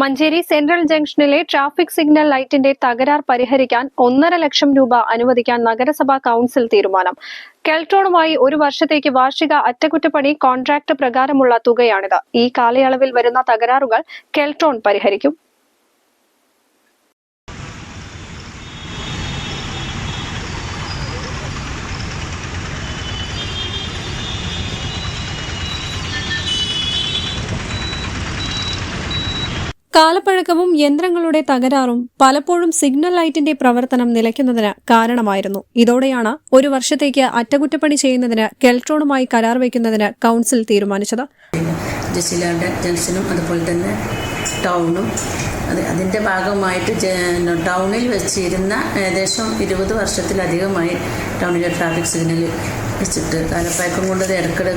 Manjeri central ജംഗ്ഷനിലെ traffic signal ലൈറ്റിന്റെ തകരാർ പരിഹരിക്കാൻ ഒന്നര ലക്ഷം രൂപ അനുവദിക്കാൻ നഗരസഭാ കൌൺസിൽ തീരുമാനം. കെൽട്രോണുമായി ഒരു വർഷത്തേക്ക് വാർഷിക അറ്റകുറ്റപ്പണി കോൺട്രാക്ട് പ്രകാരമുള്ള തുകയാണിത്. ഈ കാലയളവിൽ വരുന്ന തകരാറുകൾ കെൽട്രോൺ പരിഹരിക്കും. കാലപ്പഴക്കവും യന്ത്രങ്ങളുടെ തകരാറും പലപ്പോഴും സിഗ്നൽ ലൈറ്റിന്റെ പ്രവർത്തനം നിലയ്ക്കുന്നതിന് കാരണമായിരുന്നു. ഇതോടെയാണ് ഒരു വർഷത്തേക്ക് അറ്റകുറ്റപ്പണി ചെയ്യുന്നതിന് കെൽട്രോണുമായി കരാർ വയ്ക്കുന്നതിന് കൗൺസിൽ തീരുമാനിച്ചത്. ജസിലാണ്ട് ജംഗ്ഷനും അതുപോലെ തന്നെ ടൗണും അത് അതിന്റെ ഭാഗമായിട്ട് ടൗണിൽ വെച്ചിരുന്ന ഏകദേശം ഇരുപത് വർഷത്തിലധികമായി ടൗണിലെ ട്രാഫിക് സിഗ്നൽ വെച്ചിട്ട് കാലപ്പഴക്കം കൊണ്ട് അത് ഇടയ്ക്കിടെ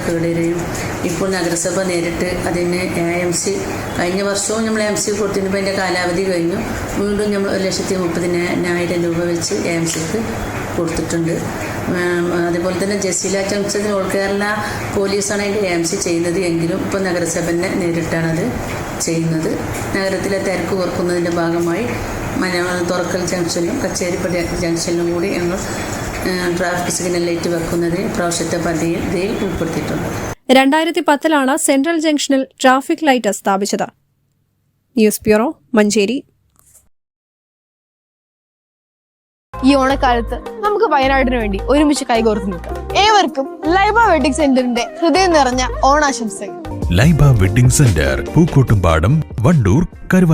ഇപ്പോൾ നഗരസഭ നേരിട്ട് അതിന് എ എം സി കഴിഞ്ഞ വർഷവും നമ്മൾ എം സി കൊടുത്തിരുന്നപ്പോൾ അതിന്റെ കാലാവധി കഴിഞ്ഞു. വീണ്ടും നമ്മൾ ഒരു ലക്ഷത്തി മുപ്പതിനായിരം രൂപ വെച്ച് എ എം സിക്ക് കൊടുത്തിട്ടുണ്ട്. അതുപോലെ തന്നെ ജസീല ജംഗ്ഷൻ ഓൾ കേരള പോലീസാണ് അതിന്റെ എ എം സി ചെയ്യുന്നത് എങ്കിലും ഇപ്പോൾ നഗരസഭനെ നേരിട്ടാണത് ചെയ്യുന്നത്. നഗരത്തിലെ തിരക്ക് കുറക്കുന്നതിന്റെ ഭാഗമായി മന തുറക്കൽ ജംഗ്ഷനിലും കച്ചേരിപ്പടി ജംഗ്ഷനിലും കൂടി ഞങ്ങൾ ട്രാഫിക് സിഗ്നൽ ലൈറ്റ് വെക്കുന്നതിന് പ്രാവശ്യത്തെ പദ്ധതിയിൽ ഉൾപ്പെടുത്തിയിട്ടുണ്ട്. രണ്ടായിരത്തി പത്തിലാണ് സെൻട്രൽ ജംഗ്ഷനിൽ ട്രാഫിക് ലൈറ്റ് സ്ഥാപിച്ചത്. News bureau Manjeri. ഈ ഓണക്കാലത്ത് നമുക്ക് വയനാടിന് വേണ്ടി ഒരുമിച്ച് കൈകോർത്ത് നിൽക്കാം. ഏവർക്കും ലൈബ വെഡിങ് സെന്ററിന്റെ ഹൃദയം നിറഞ്ഞ ഓണാശംസകൾ. Laiba wedding centre Pookkottumpadam Wandoor Karuva